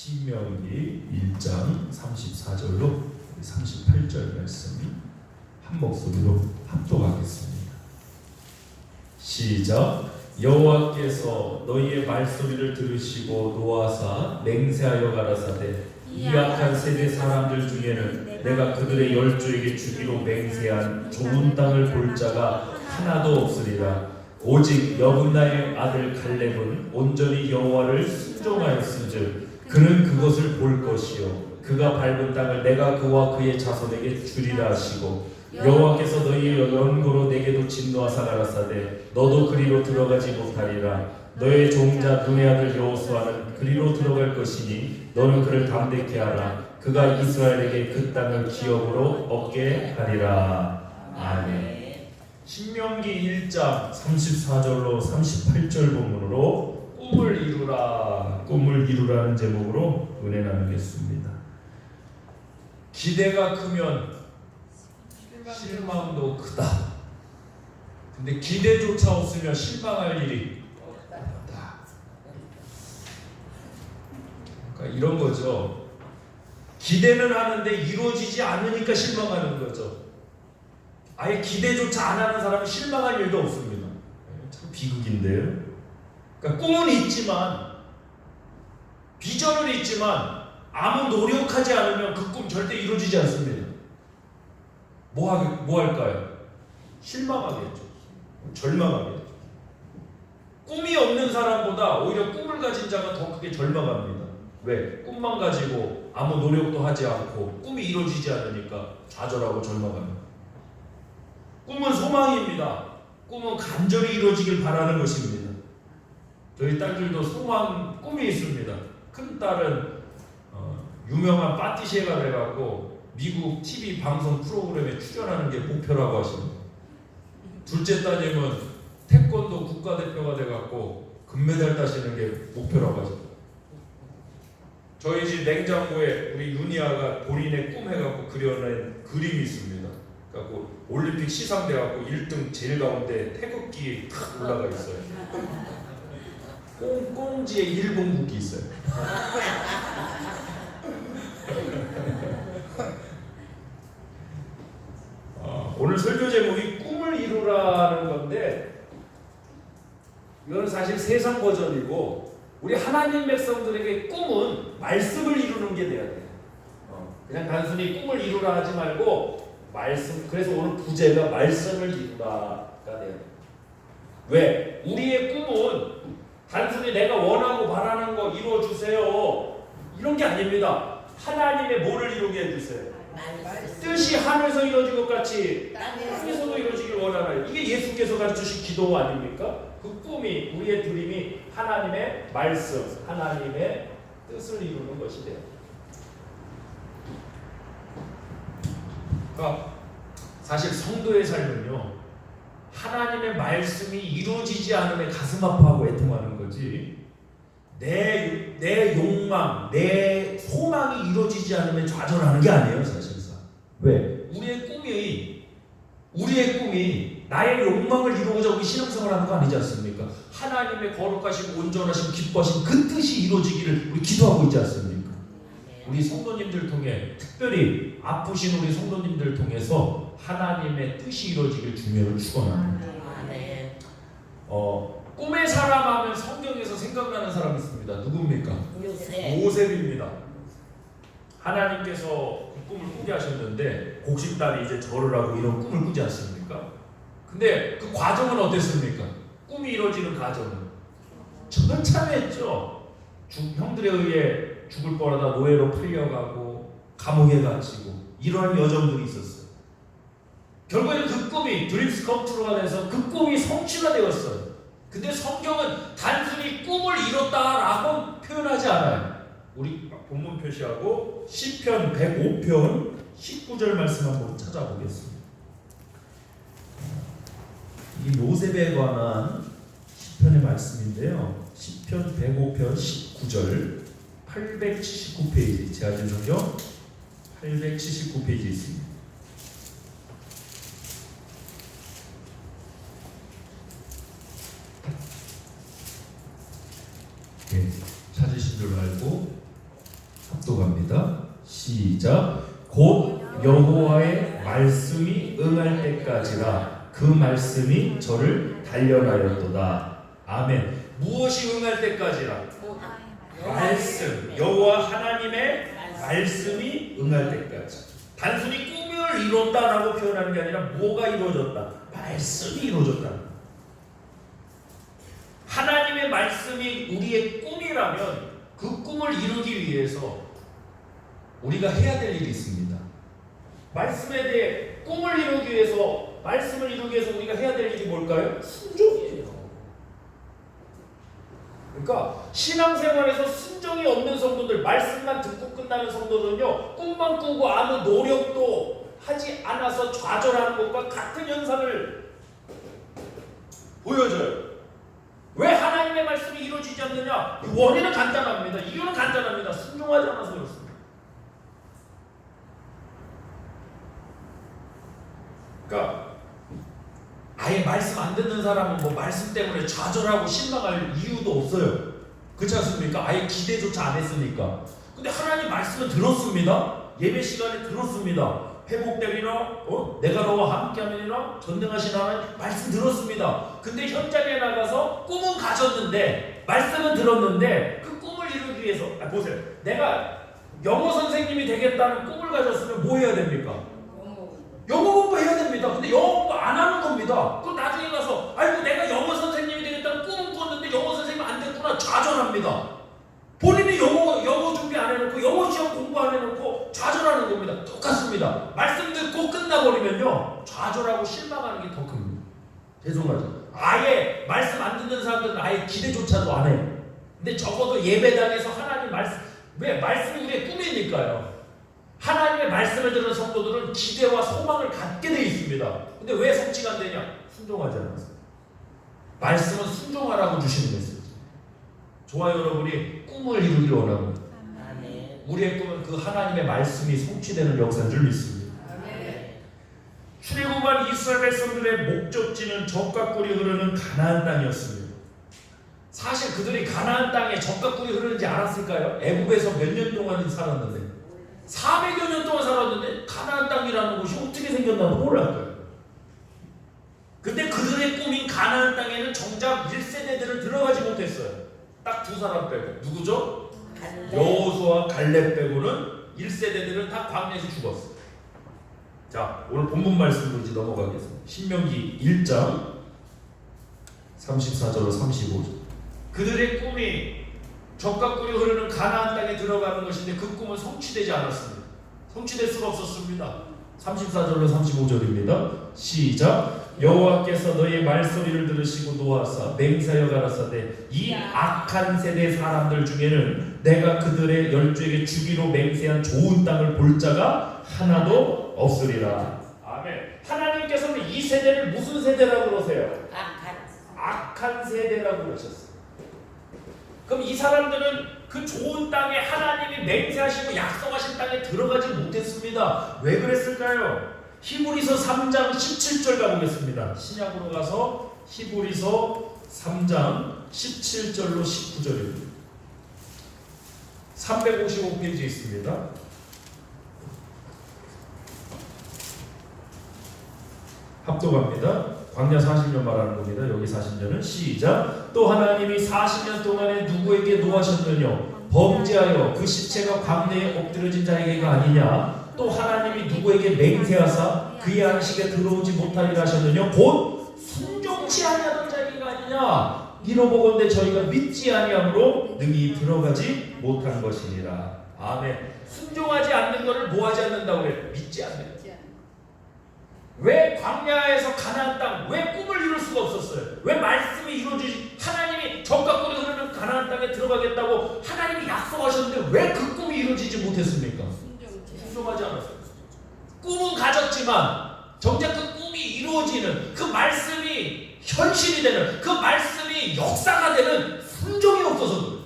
신명기 1장 34절로 38절 말씀이 한 목소리로 합독하겠습니다. 시작. 여호와께서 너희의 말소리를 들으시고 노하사 맹세하여 가라사대 이 악한 세대 사람들 중에는 내가 그들의 열조에게 주기로 맹세한 좋은 땅을 볼 자가 하나도 없으리라 오직 여분나의 아들 갈렙은 온전히 여호와를 순종하였은즉 그는 그것을 볼 것이요. 그가 밟은 땅을 내가 그와 그의 자손에게 주리라 하시고 여호와께서 너희의 연고로 내게도 진노하사 가라사대 너도 그리로 들어가지 못하리라. 너의 종자 눈의 아들 여호수아는 그리로 들어갈 것이니 너는 그를 담대케 하라. 그가 이스라엘에게 그 땅을 기업으로 얻게 하리라. 아멘. 신명기 1장 34절로 38절 본문으로 꿈을 이루라 꿈을 이루라는 제목으로 은혜 나누겠습니다 기대가 크면 실망도 크다. 근데 기대조차 없으면 실망할 일이 없다. 그러니까 이런 거죠. 기대는 하는데 이루어지지 않으니까 실망하는 거죠. 아예 기대조차 안 하는 사람은 실망할 일도 없습니다. 참 비극인데요. 그러니까 꿈은 있지만 비전은 있지만 아무 노력하지 않으면 그 꿈 절대 이루어지지 않습니다. 뭐, 하게, 뭐 할까요? 실망하겠죠. 절망하겠죠. 꿈이 없는 사람보다 오히려 꿈을 가진 자가 더 크게 절망합니다. 왜? 꿈만 가지고 아무 노력도 하지 않고 꿈이 이루어지지 않으니까 좌절하고 절망합니다. 꿈은 소망입니다. 꿈은 간절히 이루어지길 바라는 것입니다. 저희 딸들도 소망, 꿈이 있습니다. 큰 딸은 어, 유명한 파티시에가 돼갖고 미국 TV 방송 프로그램에 출연하는 게 목표라고 하십니다. 둘째 따님은 태권도 국가대표가 돼갖고 금메달 따시는 게 목표라고 하십니다. 저희 집 냉장고에 우리 윤희아가 본인의 꿈 해갖고 그려낸 그림이 있습니다. 그래갖고 올림픽 시상돼갖고 1등 제일 가운데 태극기 탁 올라가 있어요. 꽁꽁지에 일본 국기 있어요. 어, 오늘 설교 제목이 꿈을 이루라는 건데 이거는 사실 세상 버전이고 우리 하나님 백성들에게 꿈은 말씀을 이루는 게 돼야 돼요. 어, 그냥 단순히 꿈을 이루라 하지 말고 말씀 그래서 오늘 부제가 말씀을 이루라가 돼요. 왜? 우리의 꿈은 단순히 내가 원하고 바라는 거 이루어 주세요. 이런 게 아닙니다. 하나님의 뭐를 이루게 해주세요. 뜻이 하늘에서 이루어진 것 같이 땅에서도 이루어지길 원하나요? 이게 예수께서 가르치신 기도 아닙니까? 그 꿈이 우리의 드림이 하나님의 말씀, 하나님의 뜻을 이루는 것이 돼요. 그러니까 사실 성도의 삶은요 하나님의 말씀이 이루어지지 않으면 가슴 아파하고 애통하는 거지. 내, 내 욕망, 내 소망이 이루어지지 않으면 좌절하는 게 아니에요, 사실상. 왜? 우리의 꿈이, 우리의 꿈이 나의 욕망을 이루고자 우리 신앙생활 하는 거 아니지 않습니까? 하나님의 거룩하시고 온전하시고 기뻐하신 그 뜻이 이루어지기를 우리 기도하고 있지 않습니까? 우리 성도님들 통해 특별히 아프신 우리 성도님들 통해서 하나님의 뜻이 이루어지길 주님을 축원합니다. 어, 꿈의 사람 하면 성경에서 생각나는 사람이 있습니다. 누굽니까? 요새 모셉입니다. 하나님께서 그 꿈을 꾸게 하셨는데 곡식딸이 이제 절을 하고 이런 꿈을 꾸지 않습니까? 근데 그 과정은 어땠습니까? 꿈이 이루어지는 과정은 처참했죠. 죽- 형들에 의해 죽을 뻔하다 노예로 풀려가고 감옥에 갇히고 이러한 여정들이 있었어요. 결국에는 그 꿈이 드림스 컴트로가 돼서 그 꿈이 성취가 되었어요. 근데 성경은 단순히 꿈을 이뤘다라고 표현하지 않아요. 우리 본문 표시하고 시편 105편 19절 말씀 한번 찾아보겠습니다. 이 요셉에 관한 시편의 말씀인데요. 시편 105편 19절 879페이지 제가 지금 성경 879페이지 있습니다. 예, 찾으신 줄 알고 합독합니다. 시작. 곧 여호와의 말씀이 응할 때까지라 그 말씀이 저를 단련하였도다. 아멘. 무엇이 응할 때까지라? 말씀. 여호와 하나님의 말씀이 응할 때까지. 단순히 꿈을 이뤘다라고 표현하는 게 아니라 뭐가 이루어졌다? 말씀이 이루어졌다. 하나님의 말씀이 우리의 꿈이라면 그 꿈을 이루기 위해서 우리가 해야 될 일이 있습니다. 말씀에 대해 꿈을 이루기 위해서 말씀을 이루기 위해서 우리가 해야 될 일이 뭘까요? 순종이에요. 그러니까 신앙생활에서 순종이 없는 성도들, 말씀만 듣고 끝나는 성도들은요, 꿈만 꾸고 아무 노력도 하지 않아서 좌절하는 것과 같은 현상을 보여줘요. 왜 하나님의 말씀이 이루어지지 않느냐? 원인은 간단합니다. 이유는 간단합니다. 순종하지 않아서 그렇습니다. 그러니까 아예 말씀 안 듣는 사람은 뭐 말씀 때문에 좌절하고 실망할 이유도 없어요. 그렇지 않습니까? 아예 기대조차 안 했으니까. 근데 하나님 말씀을 들었습니다. 예배 시간에 들었습니다. 회복되리라, 어? 내가 너와 함께하리라, 전능하신 하나님 말씀 들었습니다. 근데 현장에 나가서 꿈은 가졌는데 말씀은 들었는데 그 꿈을 이루기 위해서 아, 보세요. 내가 영어 선생님이 되겠다는 꿈을 가졌으면 뭐 해야 됩니까? 영어 공부 해야 됩니다. 근데 영어 공부 안 하는 겁니다. 그럼 나중에 가서 아이고 내가 영어 선생님이 되겠다는 꿈을 꿨는데 영어 선생님 안 됐구나 좌절합니다. 본인이 영어 영어 준비 안 해놓고 영어 시험 공부 안 해놓고 좌절하는 겁니다. 똑같습니다. 말씀 듣고 끝나버리면요 좌절하고 실망하는 게 더 큽니다. 죄송하죠. 아예 말씀 안 듣는 사람들은 아예 기대조차도 안 해요. 근데 적어도 예배당에서 하나님 말씀 왜 말씀이 우리의 꿈이니까요. 하나님의 말씀을 듣는 성도들은 기대와 소망을 갖게 돼 있습니다. 근데 왜 성취가 안 되냐? 순종하지 않아서. 말씀은 순종하라고 주시는 메시지. 좋아요, 여러분이 꿈을 이루길 원합니다. 우리의 꿈은 그 하나님의 말씀이 성취되는 역사인 줄 믿습니다. 출애굽한 이스라엘 백성들의 목적지는 적과 꿀이 흐르는 가나안 땅이었습니다. 사실 그들이 가나안 땅에 적과 꿀이 흐르는지 알았을까요? 애굽에서 몇 년 동안 살았는데 400여 년 동안 살았는데 가나안 땅이라는 곳이 어떻게 생겼나 몰랐어요. 근데 그들의 꿈인 가나안 땅에는 정작 1세대들을 들어가지 못했어요. 딱 두 사람 빼고 누구죠? 여호수와 갈렙 빼고는 1세대들은 다 광야에서 죽었어요. 자, 오늘 본문 말씀으로 이제 넘어가겠습니다. 신명기 1장 34절로 35절. 그들의 꿈이 적과 꿀이 흐르는 가나안 땅에 들어가는 것인데 그 꿈은 성취되지 않았습니다. 성취될 수가 없었습니다. 34절로 35절입니다. 시작. 여호와께서 너의 말소리를 들으시고 노하사 맹세하여 가라사대 이 악한 세대 사람들 중에는 내가 그들의 열주에게 주기로 맹세한 좋은 땅을 볼 자가 하나도 없으리라. 아멘. 하나님께서는 이 세대를 무슨 세대라고 그러세요? 악한 세대라고 그러셨어요. 그럼 이 사람들은 그 좋은 땅에 하나님이 맹세하시고 약속하신 땅에 들어가지 못했습니다. 왜 그랬을까요? 히브리서 3장 17절 가보겠습니다. 신약으로 가서 히브리서 3장 17절로 19절입니다. 355페이지 있습니다. 합독합니다. 광야 40년 말하는 겁니다. 여기 40년은 시작. 또 하나님이 40년 동안에 누구에게 노하셨느냐? 범죄하여 그 시체가 광내에 엎드려진 자에게가 아니냐? 또 하나님이 누구에게 맹세하사 그의 안식에 들어오지 못하리라 하셨느냐? 곧 순종치 아니하던 자에게가 아니냐? 이로보건대 저희가 믿지 아니함으로 능히 들어가지 못한 것이니라. 아멘. 순종하지 않는 것을 뭐하지 않는다고 그래? 믿지 않는. 왜 광야에서 가나안 땅, 왜 꿈을 이룰 수가 없었어요? 왜 말씀이 이루어지지? 하나님이 적과 꿀이 흐르는 가나안 땅에 들어가겠다고 하나님이 약속하셨는데 왜 그 꿈이 이루어지지 못했습니까? 순종하지 않았어요. 꿈은 가졌지만 정작 그 꿈이 이루어지는 그 말씀이 현실이 되는 그 말씀이 역사가 되는 순종이 없어서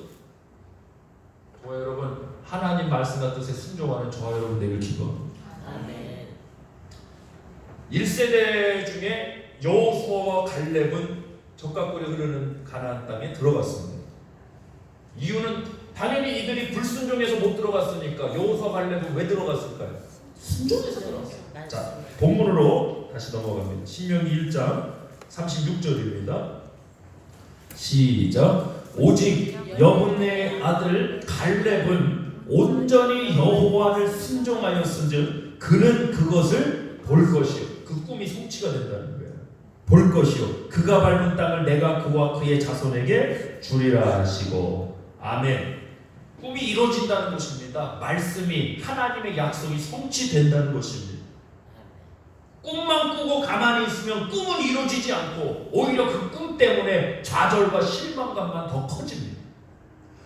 그래요. 여러분 하나님 말씀과 뜻에 순종하는 저와 여러분 되길 기도합니다. 1세대 중에 여호수아와 갈렙은 꿀이 흐르는 가나안 땅에 들어갔습니다. 이유는 당연히 이들이 불순종해서 못 들어갔으니까 여호수아 갈렙은 왜 들어갔을까요? 순종해서 들어갔어요. 자, 본문으로 다시 넘어갑니다. 신명기 1장 36절입니다. 시작. 오직 여분의 아들 갈렙은 온전히 여호와를 순종하였은즉 그는 그것을 볼 것이요. 그 꿈이 성취가 된다는 거예요. 볼 것이요. 그가 밟은 땅을 내가 그와 그의 자손에게 주리라 하시고 아멘. 꿈이 이루어진다는 것입니다. 말씀이 하나님의 약속이 성취된다는 것입니다. 꿈만 꾸고 가만히 있으면 꿈은 이루어지지 않고 오히려 그 꿈 때문에 좌절과 실망감만 더 커집니다.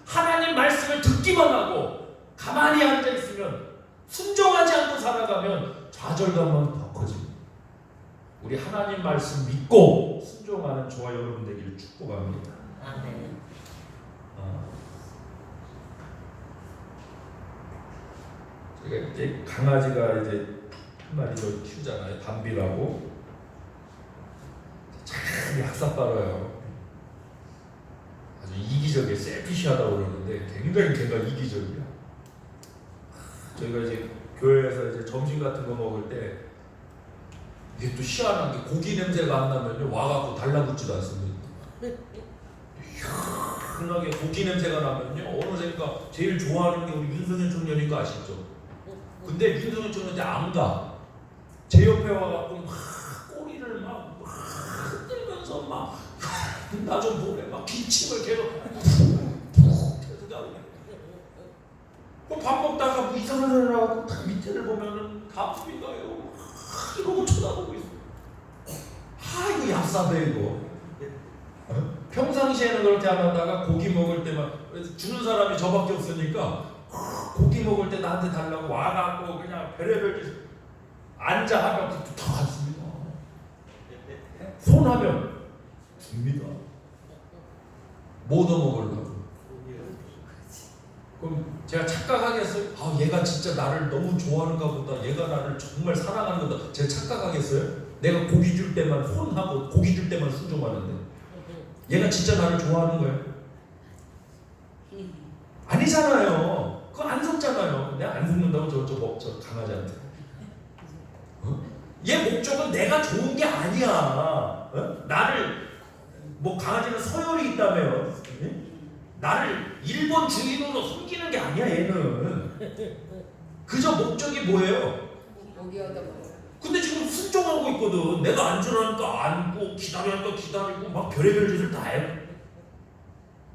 하나님 말씀을 듣기만 하고 가만히 앉아 있으면 순종하지 않고 살아가면 좌절감만 더 커집니다. 우리 하나님 말씀 믿고 순종하는 저와 여러분 되기를 축복합니다. 아멘. 아. 제가 이제 강아지가 이제 한 마리 더 키우잖아요. 밤비라고. 참 약사 빨아요. 아주 이기적이에요. 셀피시하다고 그러는데 굉장히 걔가 이기적이야. 저희가 이제 교회에서 이제 점심 같은 거 먹을 때 이게 또 희한한 게 고기 냄새가 안 나면요 와갖고 달라붙지도 않습니다. 희한하게 고기 냄새가 나면요 어느새가 제일 좋아하는 게 우리 윤석열 청년인 거 아시죠? 근데 윤석열 청년한테 안 가. 제 옆에 와갖고 막 꼬리를 막, 막 흔들면서 막 나 좀 보래 막 기침을 계속 푹푹 계속 하고 뭐밥 먹다가 뭐 이상한 소리 나고 딱 밑에를 보면은 다 풀이 가요 막 이러고 쳐다보고 있어. 아 이거 얍삽해 이거. 어? 평상시에는 그렇게 안 하다가 고기 먹을 때만 주는 사람이 저밖에 없으니까 고기 먹을 때 나한테 달라고 와갖고 그냥 별의별 짓 앉아 하면 다 갔습니다. 손 하면 줍니다. 뭐 얻어 먹으려고 그럼 제가 착각하겠어요? 아 얘가 진짜 나를 너무 좋아하는가 보다 얘가 나를 정말 사랑하는 거다 제가 착각하겠어요? 내가 고기 줄 때만 혼하고 고기 줄 때만 순종하는데 얘가 진짜 나를 좋아하는 거예요? 아니잖아요 그거 안 속잖아요 내가 안 속는다고 저, 저, 뭐, 저 강아지한테 어? 얘 목적은 내가 좋은 게 아니야 어? 나를 뭐 강아지는 서열이 있다며요 예? 나를 일본 주인으로 게 아니야 얘는. 그저 목적이 뭐예요? 근데 지금 순종하고 있거든. 내가 앉으라니까 앉고 기다리니까 기다리고 막 별의별 짓을 다 해요.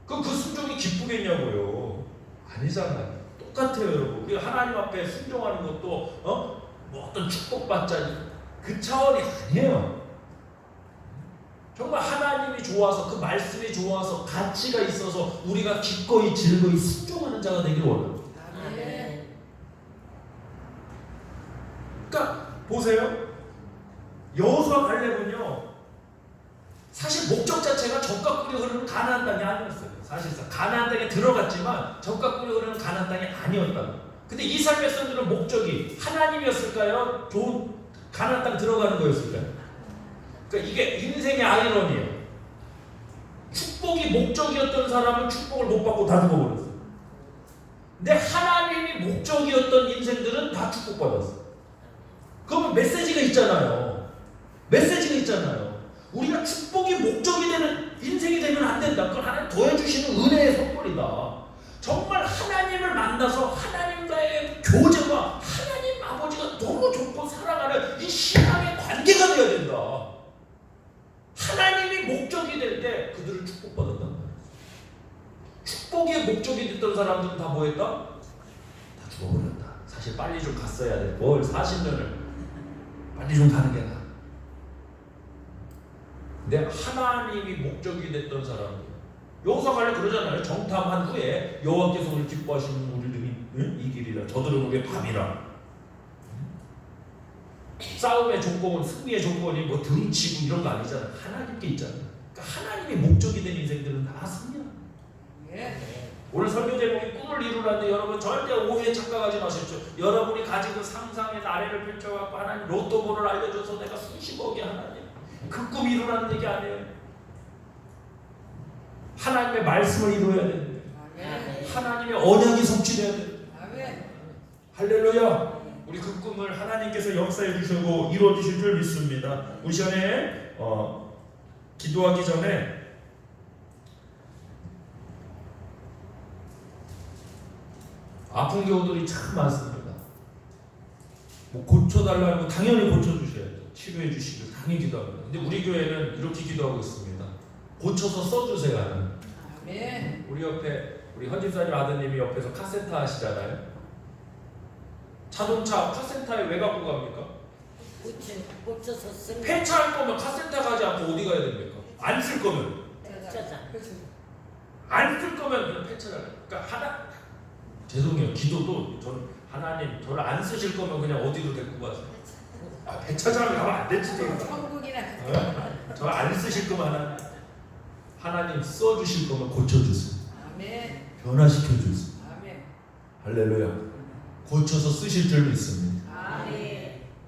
그럼 그 순종이 기쁘겠냐고요? 아니잖아요. 똑같아요 여러분. 우리가 하나님 앞에 순종하는 것도 어? 뭐 어떤 축복받자 그 차원이 아니에요 정말 하나님이 좋아서 그 말씀이 좋아서 가치가 있어서 우리가 기꺼이 즐거이 순종하는 자가 되길 원합니다. 그러니까 보세요. 여호수아 갈렙은요. 사실 목적 자체가 적과 꿀이 흐르는 가나안 땅이 아니었어요. 사실상 가나안 땅에 들어갔지만 적과 꿀이 흐르는 가나안 땅이 아니었다. 근데 이 삶의 선들은 목적이 하나님이었을까요? 좋은 가나안 땅 들어가는 거였을까요? 그러니까 이게 인생의 아이러니예요. 축복이 목적이었던 사람은 축복을 못 받고 다 죽어버렸어요. 근데 하나님이 목적이었던 인생들은 다 축복받았어요. 그러면 메시지가 있잖아요. 메시지가 있잖아요. 우리가 축복이 목적이 되는 인생이 되면 안 된다. 그건 하나님 더해주시는 은혜의 선물이다. 정말 하나님을 만나서 하나님과의 교제와 하나님 아버지가 너무 좋고 사랑하는 이 신앙의 관계가 되어야 된다. 목적이 될 때 그들을 축복받았단 말이에요. 축복의 목적이 됐던 사람들은 다 뭐했다? 다 죽어버렸다. 사실 빨리 좀 갔어야 돼. 뭘 40년을 빨리 좀 가는 게 나아. 근데 하나님이 목적이 됐던 사람들 여호사 갈래 그러잖아요. 정탐한 후에 여호와께서 우리 기뻐하시는 우리들이 응? 이 길이라 저들은 우리의 밤이라. 싸움의 조건, 승리의 조건이 뭐 등치고 이런 거 아니잖아. 하나님께 있잖아. 그러니까 하나님의 목적이 된 인생들은 다 승리야. 오늘 설교 제목이 꿈을 이루라는데 여러분 절대 오해에 착각하지 마십시오. 여러분이 가지고 상상의 나래를 펼쳐갖고 하나님 로또번호를 알려줘서 내가 수십억이 하나님 그 꿈 이루라는 얘기 아니에요. 하나님의 말씀을 이루어야 아멘. 하나님의 언약이 성취돼야 돼. 아멘. 할렐루야. 우리 그 꿈을 하나님께서 역사해 주시고 이루어 주실 줄 믿습니다. 우리 시간에 어, 기도하기 전에 아픈 경우들이 참 많습니다. 뭐 고쳐달라고 당연히 고쳐주셔야죠. 치료해 주시길 당연히 기도합니다. 근데 우리 교회는 이렇게 기도하고 있습니다. 고쳐서 써주세요. 아멘. 우리 옆에 우리 헌집사님 아드님이 옆에서 카센터 하시잖아요. 자동차 카센터에 왜 갖고 갑니까? 고쳐 고쳐서 쓰는 폐차할 거면 카센터 가지 않고 어디 가야 됩니까? 안 쓸 거면 짜자. 안 쓸 거면 그냥 폐차를. 그러니까 하나 죄송해요. 기도도 전 하나님 저를 안 쓰실 거면 그냥 어디로 데리고 가세요. 아 폐차장을 가면 안 되지 지금. 천국이나 저안 쓰실 거면 하나 하나님 써 주실 거면 고쳐 주세요. 아멘. 변화시켜 주세요. 아멘. 할렐루야. 고쳐서 쓰실 줄 믿습니다.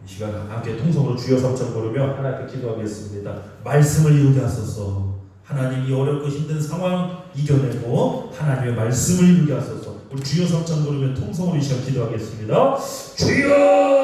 이 시간 함께 통성으로 주여 삼천 부르며 하나님께 기도하겠습니다. 말씀을 이루게 하소서. 하나님 이 어렵고 힘든 상황 이겨내고 하나님의 말씀을 이루게 하소서. 우리 주여 삼천 부르며 통성으로 이 시간 기도하겠습니다. 주여